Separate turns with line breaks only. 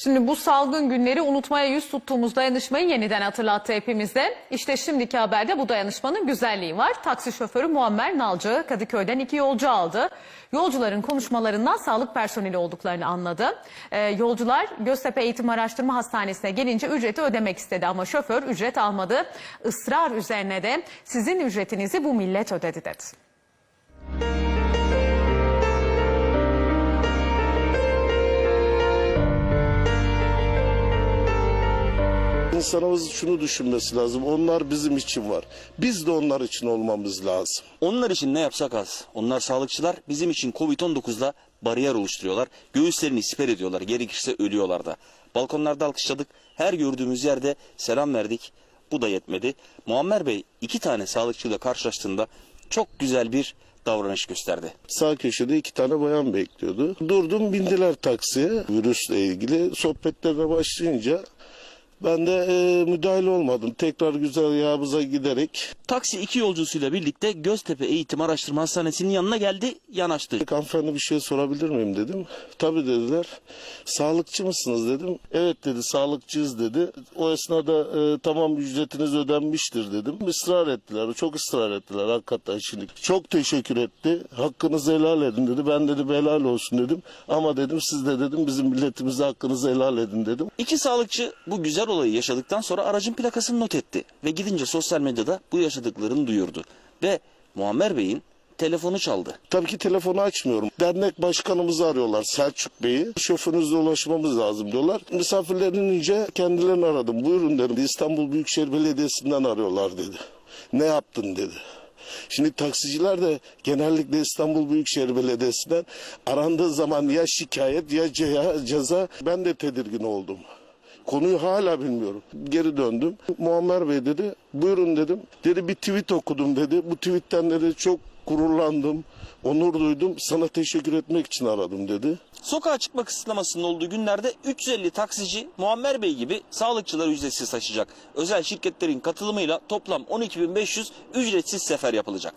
Şimdi bu salgın günleri unutmaya yüz tuttuğumuz dayanışmayı yeniden hatırlattı hepimizde. İşte şimdiki haberde bu dayanışmanın güzelliği var. Taksi şoförü Muammer Nalcı Kadıköy'den iki yolcu aldı. Yolcuların konuşmalarından sağlık personeli olduklarını anladı. Ee, yolcular Göztepe Eğitim Araştırma Hastanesi'ne gelince ücreti ödemek istedi ama şoför ücret almadı. Israr üzerine de sizin ücretinizi bu millet ödedi dedi.
İnsanımız şunu düşünmesi lazım. Onlar bizim için var. Biz de onlar için olmamız lazım.
Onlar için ne yapsak az. Onlar sağlıkçılar bizim için Covid-19'la bariyer oluşturuyorlar. Göğüslerini siper ediyorlar. Gerekirse ölüyorlar da. Balkonlarda alkışladık. Her gördüğümüz yerde selam verdik. Bu da yetmedi. Muammer Bey iki tane sağlıkçıyla karşılaştığında çok güzel bir davranış gösterdi.
Sağ köşede iki tane bayan bekliyordu. Durdum bindiler taksiye. Virüsle ilgili sohbetlerine başlayınca ben de e, müdahale olmadım. Tekrar güzergahımıza giderek
Taksi iki yolcusuyla birlikte Göztepe Eğitim Araştırma Hastanesi'nin yanına geldi, yanaştı.
hanımefendi bir şey sorabilir miyim dedim. Tabii dediler. Sağlıkçı mısınız dedim. Evet dedi sağlıkçıyız dedi. O esnada e, tamam ücretiniz ödenmiştir dedim. Israr ettiler. Çok ısrar ettiler hakikaten şimdi. Çok teşekkür etti. Hakkınızı helal edin dedi. Ben dedim helal olsun dedim. Ama dedim siz de dedim bizim milletimize hakkınızı helal edin dedim.
İki sağlıkçı bu güzel olayı yaşadıktan sonra aracın plakasını not etti. Ve gidince sosyal medyada bu yaşadıklarını duyurdu. Ve Muammer Bey'in telefonu çaldı.
Tabii ki telefonu açmıyorum. Dernek başkanımızı arıyorlar Selçuk Bey'i. Şoförünüzle ulaşmamız lazım diyorlar. Misafirler inince kendilerini aradım. Buyurun dedim. İstanbul Büyükşehir Belediyesi'nden arıyorlar dedi. Ne yaptın dedi. Şimdi taksiciler de genellikle İstanbul Büyükşehir Belediyesi'nden arandığı zaman ya şikayet ya ce- ceza ben de tedirgin oldum. Konuyu hala bilmiyorum. Geri döndüm. Muammer Bey dedi. Buyurun dedim. Dedi bir tweet okudum dedi. Bu tweetten dedi çok gururlandım. Onur duydum. Sana teşekkür etmek için aradım dedi.
Sokağa çıkma kısıtlamasının olduğu günlerde 350 taksici Muammer Bey gibi sağlıkçıları ücretsiz taşıyacak. Özel şirketlerin katılımıyla toplam 12.500 ücretsiz sefer yapılacak.